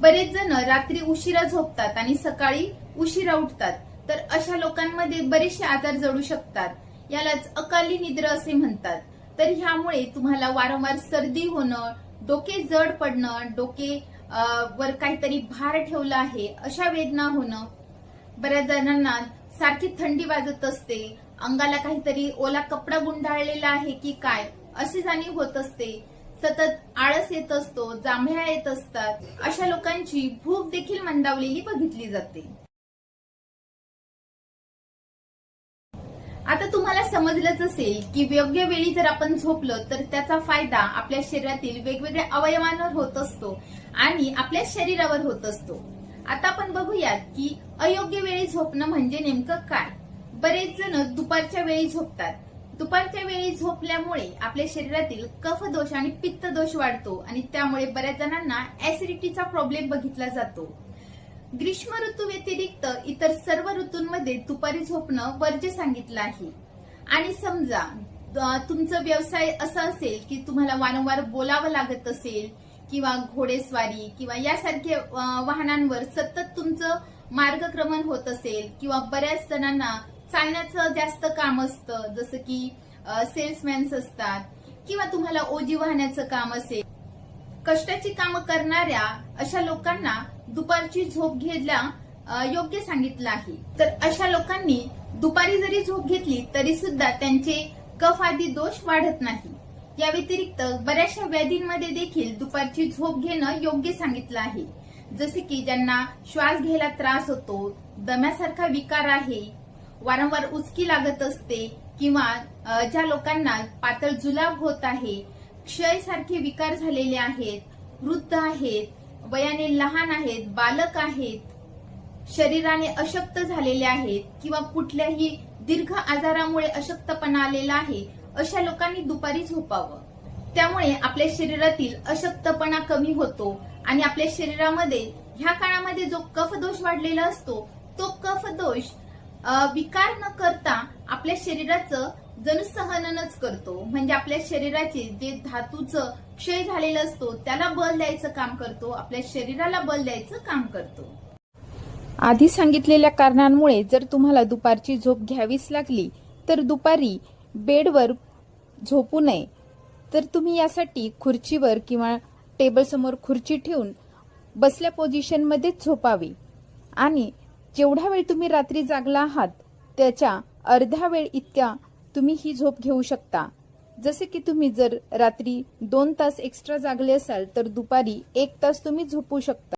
बरेच जण रात्री उशिरा झोपतात आणि सकाळी उशिरा उठतात. तर अशा लोकांमध्ये बरेचसे आजार जडू शकतात. यालाच अकाली निद्रा असे म्हणतात. तर ह्यामुळे तुम्हाला वारंवार सर्दी होणं डोके जड पडणं डोके वर काहीतरी भार ठेवला आहे अशा वेदना होणं. बऱ्याच जणांना सारखी थंडी वाजत असते अंगाला काहीतरी ओला कपडा गुंडाळलेला आहे की काय अशी जाणीव होत असते. सतत आळस येत असतो जांभळ्या येत असतात अशा लोकांची भूक देखील मंदावलेली बघितली जाते. आता तुम्हाला समजलंच असेल की योग्य वेळी जर आपण झोपलं तर त्याचा फायदा आपल्या शरीरातील वेगवेगळ्या अवयवांवर होत असतो आणि आपल्या शरीरावर होत असतो. आता आपण बघूयात की अयोग्य वेळी झोपणं म्हणजे नेमकं काय? बरेच जण दुपारच्या वेळी झोपतात. दुपारच्या वेळी झोपल्यामुळे आपल्या शरीरातील कफ दोष आणि पित्त दोष वाढतो आणि त्यामुळे बऱ्याच जणांना ऍसिडिटीचा प्रॉब्लेम बघितला जातो. ग्रीष्म ऋतू व्यतिरिक्त इतर सर्व ऋतूंमध्ये दुपारी झोपणं वर्ज्य सांगितलं आहे. आणि समजा तुमचं तुमचा व्यवसाय असा असेल की तुम्हाला वारंवार बोलावं लागत असेल किंवा घोडेस्वारी किंवा यासारख्या वाहनांवर सतत तुमचं मार्गक्रमण होत असेल किंवा बऱ्याच जणांना चालण्याचं जास्त काम असतं जसं की सेल्समॅन्स असतात किंवा तुम्हाला ओजी वाहण्याचं काम असेल कष्टाची कामं करणाऱ्या अशा लोकांना दुपारची झोप घ्यायला योग्य सांगितलं आहे. तर अशा लोकांनी दुपारी जरी झोप घेतली तरी सुद्धा त्यांचे कफ आदी दोष वाढत नाही. या व्यतिरिक्त बऱ्याचशा व्याधींमध्ये देखील दुपारची झोप घेणं योग्य सांगितलं आहे. जसे की ज्यांना श्वास घ्यायला त्रास होतो दम्यासारखा विकार आहे वारंवार उचकी लागत असते किंवा ज्या लोकांना पातळ जुलाब होत आहे क्षय सारखे विकार झालेले आहेत वृद्ध आहेत वयाने लहान आहेत बालक आहेत शरीराने अशक्त झालेले आहेत किंवा कुठल्याही दीर्घ आजारामुळे अशक्तपणा आलेला आहे अशा लोकांनी दुपारी झोपावं. त्यामुळे आपल्या शरीरातील अशक्तपणा कमी होतो आणि आपल्या शरीरामध्ये ह्या काळामध्ये जो कफ दोष वाढलेला असतो तो कफ दोष विकार न करता आपल्या शरीराचं जनसहननच करतो. म्हणजे आपल्या शरीराचे जे धातूचं क्षय झालेलं असतो त्याला बल द्यायचं काम करतो आपल्या शरीराला बल द्यायचं काम करतो. आधी सांगितलेल्या कारणांमुळे जर तुम्हाला दुपारची झोप घ्यावीच लागली तर दुपारी बेडवर झोपू नये. तर तुम्ही यासाठी खुर्चीवर किंवा टेबलसमोर खुर्ची ठेवून बसल्या पोझिशनमध्येच झोपावी. आणि जेवढा वेळ तुम्ही रात्री जागला आहात त्याच्या अर्धा वेळ इतक्या तुम्ही ही झोप घेऊ शकता. जसे की तुम्ही जर रात्री दोन तास एक्स्ट्रा जागले असाल तर दुपारी एक तास तुम्ही झोपू शकता.